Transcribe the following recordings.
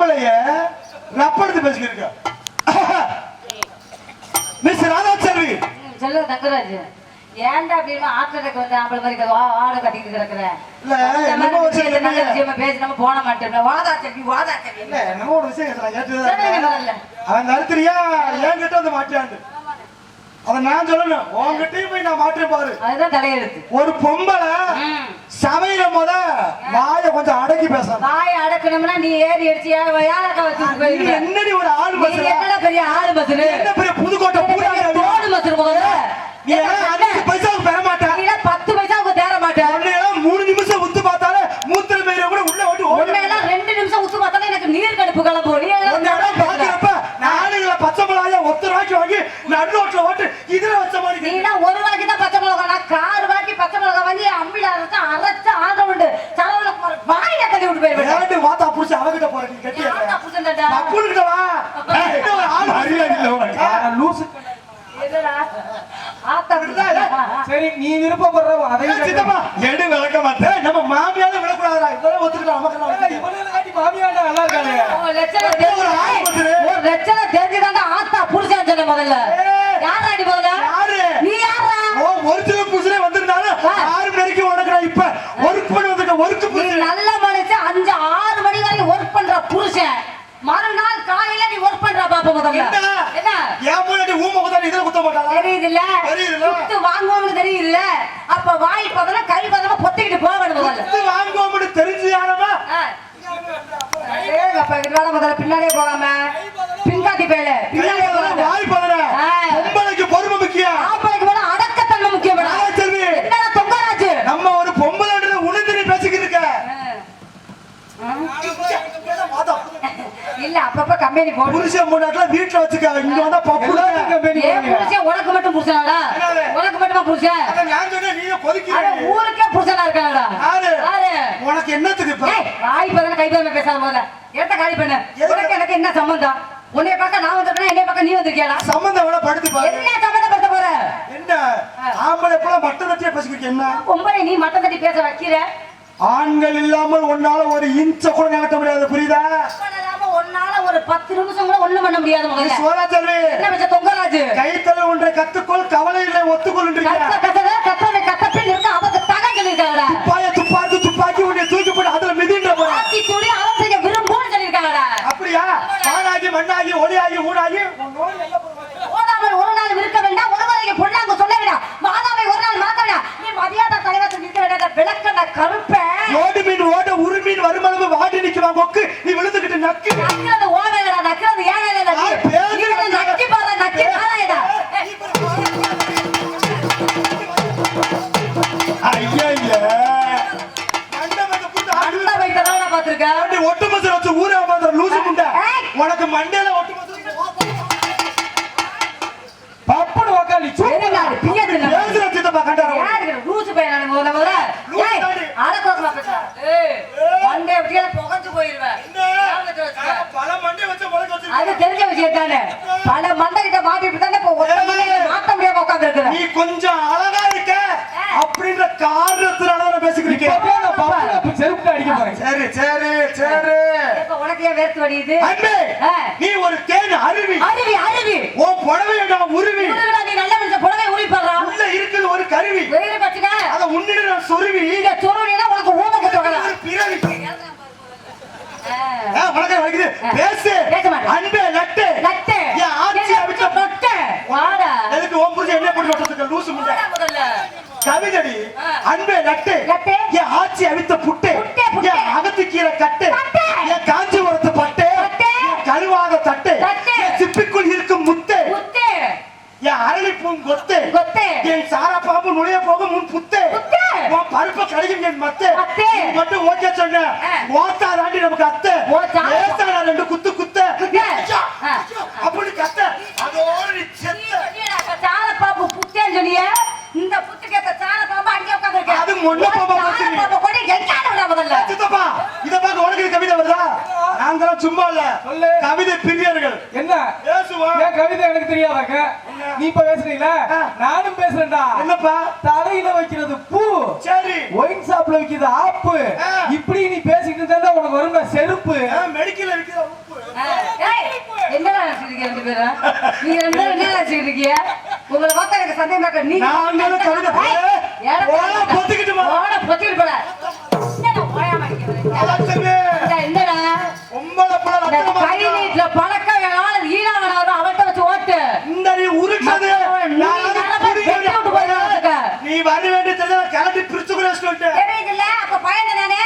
ஆம்பளைய ரப்படுத்து பேசிக்கிருக்க மிஸ் ராதாச்செல்வி ம், சொல்லு தங்கராஜ். ஏன்டா அப்படின்னு ஆட்டத்துக்கு வந்து ஆம்பளை மாதிரி வா ஆடு கட்டிட்டு கிடக்குற. விஷயமா பேசி நம்ம போன மாட்டோம்ல வாதா செல்வி வாதா செல்வி என்னமோ ஒரு விஷயம். அவன் கருத்துறியா என்கிட்ட வந்து மாட்டியாண்டு அதை நான் சொல்லணும். உன்கிட்டயும் போய் நான் மாற்றேன் பாரு. அதுதான் தலையெழுத்து. ஒரு பொம்பளை. சமையல முத வாய கொஞ்சம் அடக்கி பேசணும். வாயை அடக்கணும்னா நீ ஏறி அடிச்சு போயிருக்க. என்னடி ஒரு ஆள் பஸ்ல என்னடா பெரிய ஆளு பஸ்ஸு என்ன பெரிய புதுக்கோட்டை பூரா தோடு பஸ்ஸு முதல்ல நீ எல்லாம் அஞ்சு பைசாவுக்கு பெற மாட்டேன் நீ எல்லாம் பத்து பைசாவுக்கு தேர மாட்டேன் உன்னையெல்லாம் மூணு நிமிஷம் உத்து பார்த்தாலே மூத்திர பயிரை கூட உள்ள ஓட்டி ஓடி உன்னையெல்லாம் ரெண்டு நிமிஷம் உத்து பார்த்தாலே எனக்கு நீர் கடுப்பு கிளம்பும் நீ எல்லாம் உன்னையெல்லாம் பாக்குறப்ப நாடுகளை பச்சை மிளகாய ஒத்த ரூபாய்க்கு வாங்கி நடு ரோட்ல ஓட்டு இதுல வச்ச மாதிரி நீ தான் ஒரு ரூபாய்க்கு தான் பச்சை மிளகா நான் கார் ரூபாய்க்கு பச்சை அரைச்சு அரைச்சு ஆக உண்டு. வாயில தள்ளி விட்டு போயிருவேன் ஏன்டி வாத்தா புடிச்சு அவகிட்ட போற நீ கட்டி வா என்ன ஒரு ஆள் மரியாதை இல்ல உனக்கு. லூசு என்னடா? ஆத்தா புருஷன். சரி நீ விருப்பப்படுற ஏய், அதையும் சித்தப்பா. எடு விளக்க மாட்டேன். நம்ம மாமியால விளக்கூடாதா இதெல்லாம் ஒத்துக்கிட்டோம் நமக்கு இவனுங்களை காட்டி மாமியாண்டா நல்லா உன் லட்சணம் தெரிஞ்சு- ஒரு லட்சணம் தெரிஞ்சுதான்டா ஆத்தா புருஷன் சொன்ன முதல்ல. யாரா முதல்ல? யாரு? நீ யாரா ஓ புருஷனே வந்திருந்தாலும் ஆ. ஆறு மணிக்கு உனக்கு நான் இப்ப ஒர்க் பண்ணி வந்திருக்கேன் ஒர்க் நீ நல்ல மனுஷன் அஞ்சு ஆறு மணி வரைக்கும் ஒர்க் பண்ற புருஷன். மறுநாள் காலையில நீ ஒர்க் பண்ற பாப்ப முதல்ல. என்ன? என் முன்னாடி ஊமை குத்தாடி இதுல குத்த மாட்டாளா? தெரியுதுல்ல? தெரியுதுல்ல. குத்து வாங்குவோம்னு தெரியுதுல்ல? அப்ப வாய் பதமா கை பதமா பொத்திக்கிட்டு போகணும் முதல்ல. குத்து வாங்குவோம்னு தெரிஞ்சியானமா ஆ. ஏய், அப்ப இதனால முதல்ல பின்னாடியே போகாம பின்காட்டி பேல பின்னாடியே போகாம வாய் பதற ஆ. பொம்பளைக்கு பொறுமை முக்கியம் ஆம்பளைக்கு போல அடக்கத்தன்மை முக்கியம் செல்வி என்னடா தொங்கராஜு நம்ம ஒரு பொம்பளை உணர்ந்து நீ பேசிக்கிட்டு இருக்க வாதா. இல்ல அப்பப்ப கம்பெனி போடு புருஷன் முன்னாடில வீட்டுல வச்சுக்க இங்க வந்தா பப்பு company ஏன் புருஷன் உனக்கு மட்டும் புருஷனாடா? உனக்கு மட்டுமா புருஷன்? நான் சொன்னேன் நீங்க கொதிக்கிற. ஊருக்கே புருஷனா இருக்காடா யாரு? உனக்கு என்னத்துக்கு இப்ப? வாய் பதன கை பதன பேசாத முதல்ல. ஏத்த காலி பண்ணு? உனக்கு எனக்கு என்ன சம்பந்தம்? உன்னைய பார்க்க நான் வந்திருக்கேன் என்னைய பார்க்க நீ வந்திருக்கியாடா? சம்பந்தம் வேணா படுத்து பாரு. என்ன சம்பந்தப்படுத்த போற? என்ன? ஆம்பளை போல மட்ட தட்டியா பேசிக்கிட்டு என்ன? பொம்பளை நீ மட்டம் தட்டி பேச வைக்கிற? ஆண்கள் இல்லாமல் உன்னால ஒரு இன்ச்ச கூட நடத்த முடியாது புரியுதா? உன்னால ஒரு பத்து நிமிஷம் கூட ஒண்ணும் பண்ண முடியாது முதல்ல. என்ன வச்ச தொங்கராஜு? கைத்தல ஒன்றை கத்துக்கொள் கவலை இல்லை ஒத்துக்கொள் கத்த கத்தத கத்தவை கத்தப்பில் இருக்க அவக்கு தகன் சொல்லியிருக்காங்கடா. துப்பாய துப்பாக்கி துப்பாக்கி உன்னை தூக்கி போட்டு அதுல மிதின்ற போற ஆட்சி சொல்லி அவசிய விரும்பும்னு சொல்லியிருக்காங்கடா. அப்படியா? மானாகி மண்ணாகி ஒளியாகி போகும். ஓடாமல் ஒரு நாள் இருக்க வேண்டாம் ஒரு வரைக்கும் பொண்ணாங்க சொல்ல வேண்டாம். மாதாவை ஒரு நாள் மாத்த வேண்டாம். நீ மதியாத தலைவர் நிற்க வேண்டாம். விளக்கண்ண கருப்ப. ஓடு மீன் ஓட உரு மீன் வருமளவு வாடி நிக்குவான் கொக்கு? நீ சரிங்க, பிய்யது இல்ல. பேசுற சித்தப்பா கண்டார யாருக்கு லூசு பையனா நீ முதல்ல முதல்ல? ஏய், பேசுறா. ஏய், மண்டைய விட்டியால புகைஞ்சு போயிருவேன். பல மண்டை வச்சு முளைக்க வச்சிருக்க. அது தெரிஞ்ச விஷயம் தானே. பல மண்டை கிட்ட மாட்டிட்டு தானே இப்போ ஒத்த மண்டையில முடியாம உட்கார்ந்து நீ கொஞ்சம் அழகா இருக்க. அப்படின்ற காரணத்தினால நான் பேசிக்கிட்டு இப்பவே இருக்கேன். நான் பப்புனு செருப்பு அடிக்க போறேன். சரி சரி சரி. இப்ப உனக்கு ஏன் வேர்த்து வடியுது அன்பே ஆ. நீ ஒரு தேன் அருவி. அருவி அருவி. உன் புடவையை நான் உருவி. உருகுடா, நீ நல்ல மனுஷன் புடவை உரிப்படுறான் உள்ள கருவி வெயில பச்சுக்க அத உன்னிட நான் சொருவி. இங்க சொருவினா உனக்கு ஊம குத்து வரலாம் ஒரு பிறவி. ஆ, வணக்கம் வணக்குது பேசு. பேச மாட்டேன். அன்பே லட்டு. லட்டு. என் ஆட்சி அவிட்ட நொட்டு வாடா. எதுக்கு ஓம் புரிஞ்சு என்ன போட்டு வட்டத்துக்கு லூசு முண்டை முதல்ல. கவிதடி அன்பே லட்டு. லட்டு. என் ஆட்சி அவித்த புட்டு. புட்டு, புட்டு. அகத்து கீரை கட்டு கட்டு. என் காஞ்சிபுரத்து பட்டு பட்டு. என் கழுவாத தட்டு தட்டு. என் சிப்பிக்குள் இருக்கும் முத்து முத்து என் அரளிப்பூன் கொத்து. என் சாரா பாம்பு நுழைய போகும் முன் புத்து. உன் பருப்ப கடிக்கும் என் மத்து. மட்டும் ஓகே சொன்ன. ஓத்தா தாண்டி நமக்கு அத்தை. ரெண்டு குத்து குத்த. அப்படி கத்த. அதோட நீ செத்த. சாரப்பாம்பு புத்தேன்னு சொன்னியே? இந்த புத்துக்கு ஏத்த சாரப்பாம்பு அங்கே உட்கார்ந்திருக்க. அது மொண்ண பாம்பா கொண்டு எங்கால விடா முதல்ல. சித்தப்பா இத உனக்கு கவிதை வருதா? நாங்களாம் சும்மா இல்ல. கவிதை பிரியர்கள். என்ன? பேசுவோம் கவிதை எனக்கு தெரியாதாக்க நீ இப்ப பேசுறீல நானும் பேசுறேன்டா. என்னப்பா? தலையில வைக்கிறது பூ. சரி. ஒயின் ஷாப்ல வைக்கிறது ஆப்பு. இப்படி நீ பேசிட்டு இருந்தா உனக்கு வரும்டா செருப்பு. மெடிக்கல்ல வைக்கிறது என்ன நினைச்சிருக்கீங்க ரெண்டு பேரும்? நீங்க ரெண்டு பேரும் என்ன நினைச்சிருக்கீங்க உங்களை பார்த்தா எனக்கு சந்தேகமாக்க நீங்க பிரிச்சு கூட சொல்லிட்டு தெரியுதுல்ல? அப்ப பயந்துதானே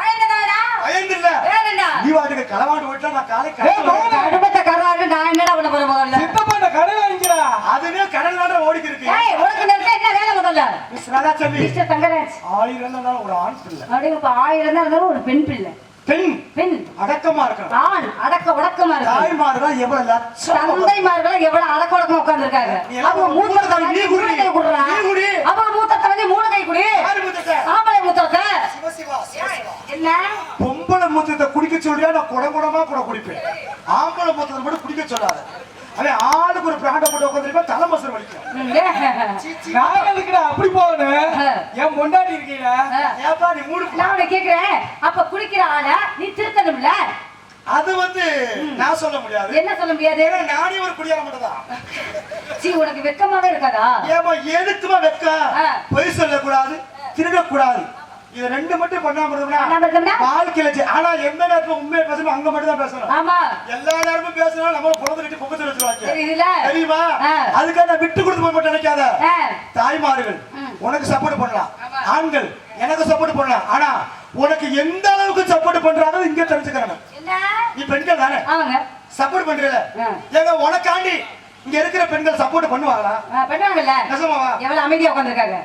பயந்துதானடா பயந்து இல்ல வேறென்ன நீ வாட்டுக்கு களவாண்டு போயிட்டா நான் காலை ஏய், மகனே. கடுப்பத்தை கருவாடு நான் என்னடா பண்ண போறேன் முதல்ல? சித்தப்பா இந்த கடை வாங்கிக்கிறா அதுவே கடல் நாட ஓடிக்கு இருக்கு ஏய் உனக்கு நேரத்துல என்ன வேலை முதல்ல? மிஸ் ராதாச்சந்தி. மிஸ்டர் தங்கராஜ். ஆயிரம் இருந்தாலும் ஒரு ஆண் பிள்ளை. அப்படியே இப்ப ஆயிரம் தான் இருந்தாலும் ஒரு பெண் பிள்ளை. பெண். பெண். அடக்கமா இருக்கணும். ஆண். அடக்க உடக்கமா இருக்கு தாய்மார்தான் எவ்வளவு லட்சம் தந்தைமார்கள் எவ்வளவு அடக்க உடக்கமா உட்கார்ந்திருக்காங்க. நீ எல்லாம் அவங்க மூத்த நீ குடி. கை குடுறா. நீ குடி. அவங்க மூத்த மூணு கை குடி? ஆம்பளை மூத்தத்தை. சிவசிவா, சிவசிவா. என்ன? பொம்பளை முத்தத்தை குடிக்க சொல்றியா? நான் குடம் குடமா கூட குடிப்பேன். ஆம்பளை முத்தத்தை மட்டும் குடிக்க சொல்லாத. அவன் ஆளுக்கு ஒரு பிராண்ட போட்டு உட்காந்துருப்பா தலை மசர் வலிக்கும். நான் எதுக்குடா அப்படி போகணும். என் ஆ. ஏப்பா நீ மூடு நான் கேக்குறேன். அப்ப குடிக்கிற ஆள நீ திருத்தணும்ல? அது வந்து நான் சொல்ல முடியாது. என்ன சொல்ல முடியாது? ஏன்னா நானே ஒரு குடியார மட்டும்தான். சீ உனக்கு வெக்கமாவே இருக்காதா? ஏமா எதுக்குமா வெக்க ஆ. பொய் சொல்லக்கூடாது திருடக்கூடாது. இது ரெண்டு மட்டும் பண்ணாம பண்ணாம இருந்தோம்னா? வாழ்க்கையில ஆனா எந்த நேரத்துல உண்மையை பேசணும் அங்க மட்டும் தான் பேசணும். ஆமா. எல்லா நேரமும் பேசணும் நம்ம குழந்தை கட்டி பொங்கத்தில் வச்சிருவாங்க. தெரியுமா. அதுக்காக விட்டு கொடுத்து போய் மட்டும் நினைக்காத. தாய்மார்கள். உனக்கு சப்போர்ட் பண்ணலாம். ஆண்கள் எனக்கு சப்போர்ட் பண்ணலாம். ஆனா உனக்கு எந்த அளவுக்கு சப்போர்ட் பண்றாங்க இங்க தெரிஞ்சுக்கிறாங்க நீ பெண்கள் தானே? ஆமாங்க. சப்போர்ட் பண்றீல. ஏங்க உனக்காண்டி இங்க இருக்கிற பெண்கள் சப்போர்ட் பண்ணுவாங்களா? பண்ணுவாங்கல்ல. நிஜமாவா? எவ்வளவு அமைதியா உட்கார்ந்திருக்காங்க.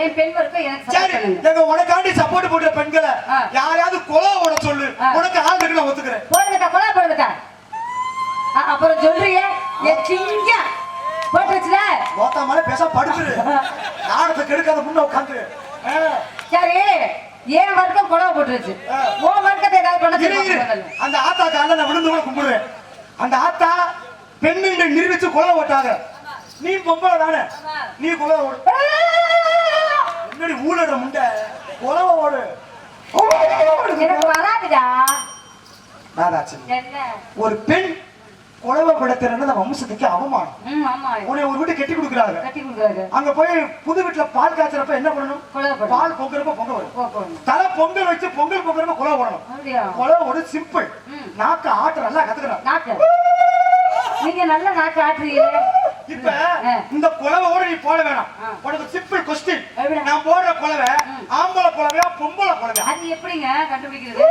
ஏன் பெண் வர்க்கம் எனக்கு சரி உனக்காண்டி சப்போர்ட் பண்ற பெண்களை. யாரையாவது கொலை ஓட சொல்லு. உனக்கு ஆள் இருக்கு நான் ஒத்துக்கிறேன். போடுங்கக்கா கொலை போடுங்கக்கா. அப்புறம் சொல்றியே என் சிங்க. போட்டுருச்சுல மோத்தா மேல பேச படுத்துரு. நாடத்தை கெடுக்காத முன்ன உட்காந்து சரி ஏன் வர்க்கம் கொலை போட்டுருச்சு. உன் வர்க்கத்தை அந்த ஆத்தா கால நான் விழுந்து கூட கும்பிடுவேன் அந்த ஆத்தா பெண்ணுங்களை நிரூபிச்சு கொலை ஓட்டாங்க நீ பொம்பளை தானே. நீ கொலை ஓடு. என்னடி ஊழற முண்டை? கொலை ஓடு. ஒரு பெண் கொலவை படுத்துறன்னு அந்த வம்சத்துக்கு அவமானம். உன்னை ஒரு வீட்டு கட்டி கொடுக்குறாங்க. அங்க போய் புது வீட்டுல பால் காய்ச்சறப்ப என்ன பண்ணணும். பால் பொங்குறப்ப பொங்க வரும் போ போடணும் தலை பொங்கல் வச்சு பொங்கல் பொங்குறப்ப கொலை ஒரு சிம்பிள். நாக்கு ஆட்ட நல்லா கத்துக்கிறான் நாக்கு. நீங்க நல்ல நாக்கு ஆட்டுறீங்களே. இப்ப. இந்த குலவோட நீ போட வேணாம். உனக்கு சிம்பிள் கொஸ்டின்? நான் போடுற குலவை ஆம்பளை குலவையா பொம்பளை குலவையா அது எப்படிங்க கண்டுபிடிக்கிறது?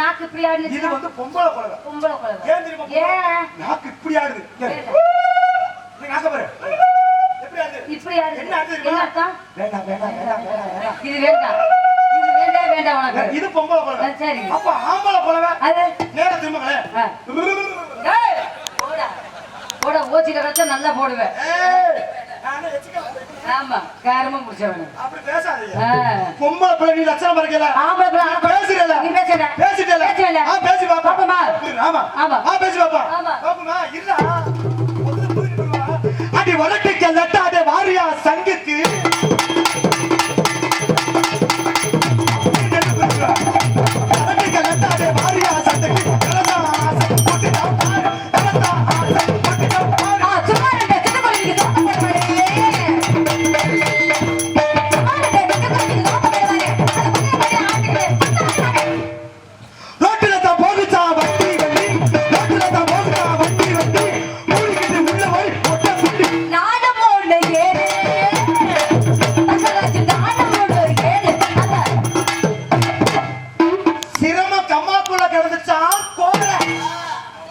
நாக்கு இப்படி இது ஆடுனுச்சுன்னா வந்து பொம்பளை குலவை பொம்பளை குழந்தை ஏன் தெரியுமா ஏன்? நாக்கு இப்படி ஆடுது. நீ நாக்க பாரு. எப்படி ஆடுது? இப்படி ஆடுது. என்ன ஆடுது என்ன தெரியுமா? அர்த்தம்? வேண்டாம் வேண்டாம் வேண்டாம் வேண்டாம். இது வேண்டாம். இது உனக்கு? இது பொம்பளை குலவை ஆ, சரி. அப்ப ஆம்பளை அது? நேரா திரும்பங்களே போடா. போடா ஓச்சில வச்சா நல்லா போடுவேன். நானே. ஆமா காரமா முடிச்சவன் அப்படி பேசாதீங்க. பொம்பளை பிள்ளை நீ லட்சணம் இருக்கல ஆம்பளை பிள்ளை ஆம்பளை பேசுறல நீ பேசுற பேசிட்டல பேசுறல ஆ பேசி பாப்பா? ஆமா. ஆமா. ஆ பேசி பாப்பா. ஆமா. பாப்போமா இல்ல அடி வழக்குக்கு லட்டாத வாரியா சங்குக்கு.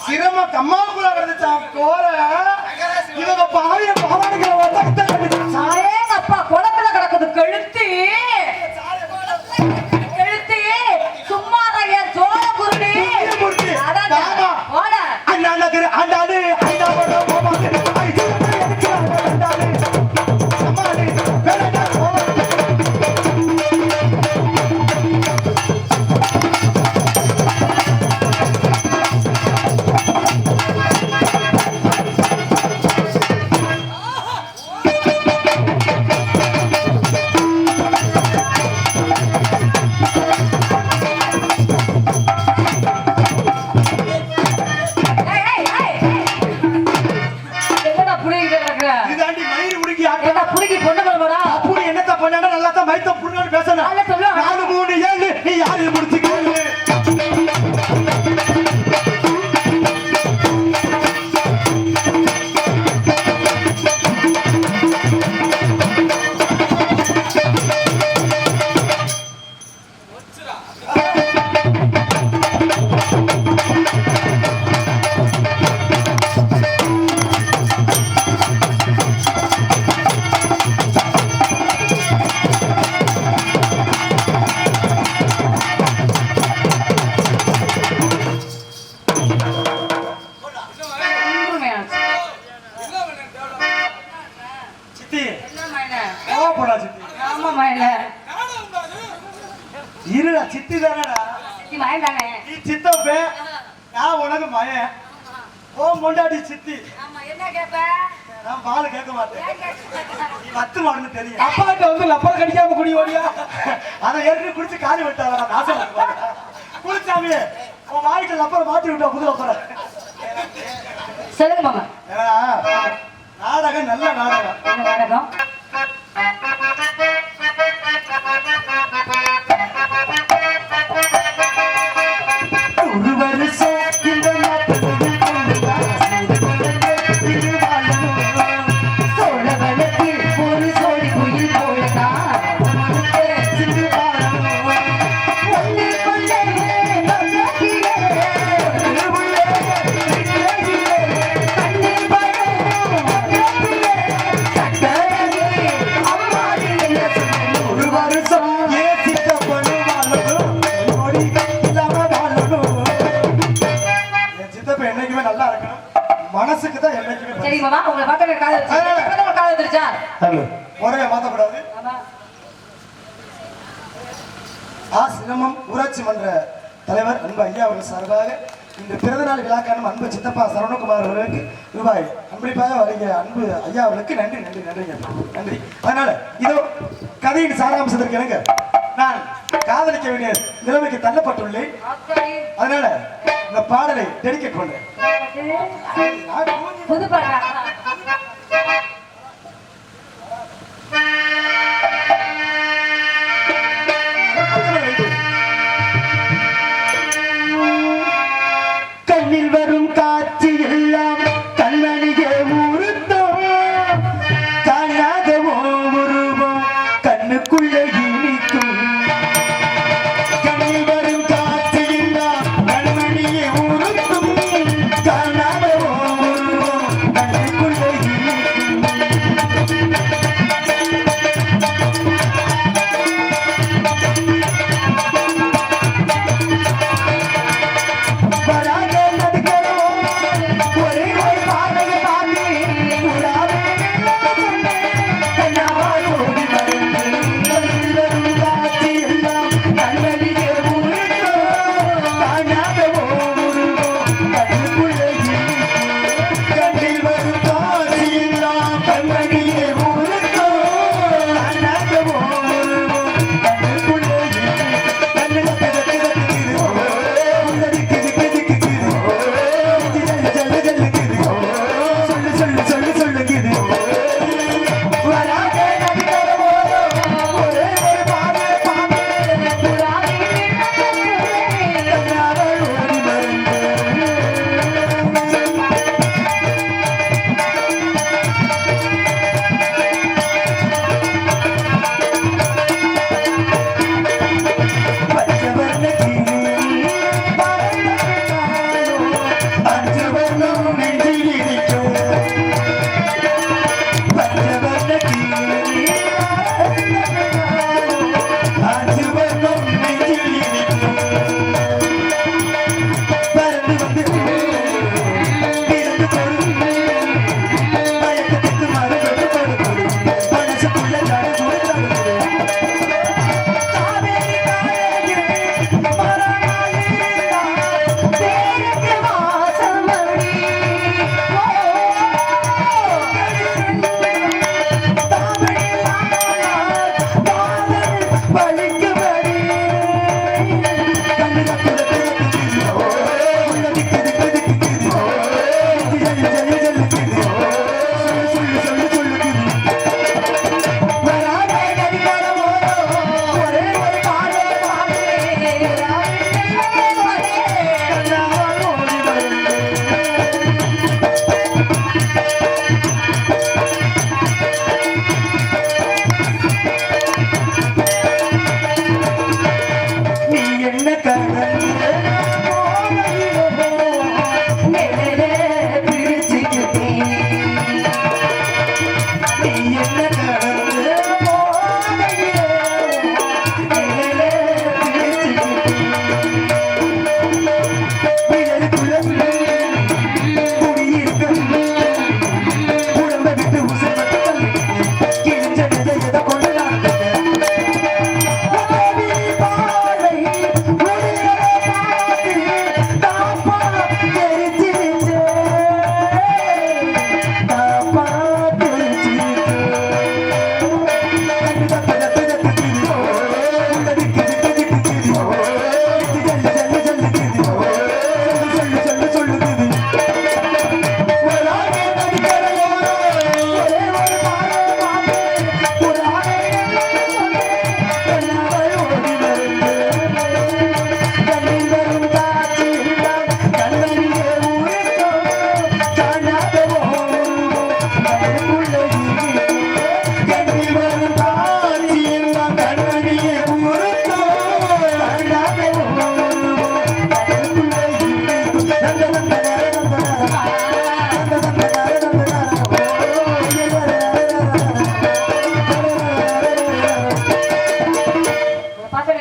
சிரம கம்மாக்குள்ள வந்துச்சான் கோர. இவங்க பாரிய இருடா சித்தி தானடா மயிலானே நீ சித்தப்ப நான் உனக்கு மயன் ஓ மொண்டாடி சித்தி. ஆமா என்ன கேப்ப? நான் பால் கேட்க மாட்டேன். வத்து மாடுன்னு தெரியும். அப்பாட்ட வந்து லப்பர் கடிக்காம குடி ஓடியா? அதை ஏற்கனவே குடிச்சு காலி விட்டாங்க நாசம் குளிச்சாமி உன் வாய்க்கு லப்பரை மாட்டி விட்டா புது லப்பரை. சொல்லுங்க மாமா. நாடகம் நல்ல நாடகம். என்ன நாடகம்? நல்லா இருக்கணும். மனசுக்கு தான் என்னைக்குமே. சரி மாமா உங்களை பார்த்த கால வந்துருச்சு. கால வந்துருச்சா? முறையை மாத்தக்கூடாது. ஆமா. ஆ சிரமம் ஊராட்சி மன்ற தலைவர் அன்பு ஐயா அவர்கள் சார்பாக இன்று பிறந்தநாள் விழாக்கான அன்பு சித்தப்பா சரவணகுமார் அவர்களுக்கு ரூபாய் அன்பளிப்பாக வருகிற அன்பு ஐயா அவர்களுக்கு நன்றி நன்றி நன்றிங்க நன்றி அதனால இதோ கதையின் சாராம்சத்திற்கு எனக்கு நான் காதலிக்க வேண்டிய நிலைமைக்கு தள்ளப்பட்டுள்ளேன் அதனால இந்த பாடலை டெடிக்கேட் பண்றேன். புது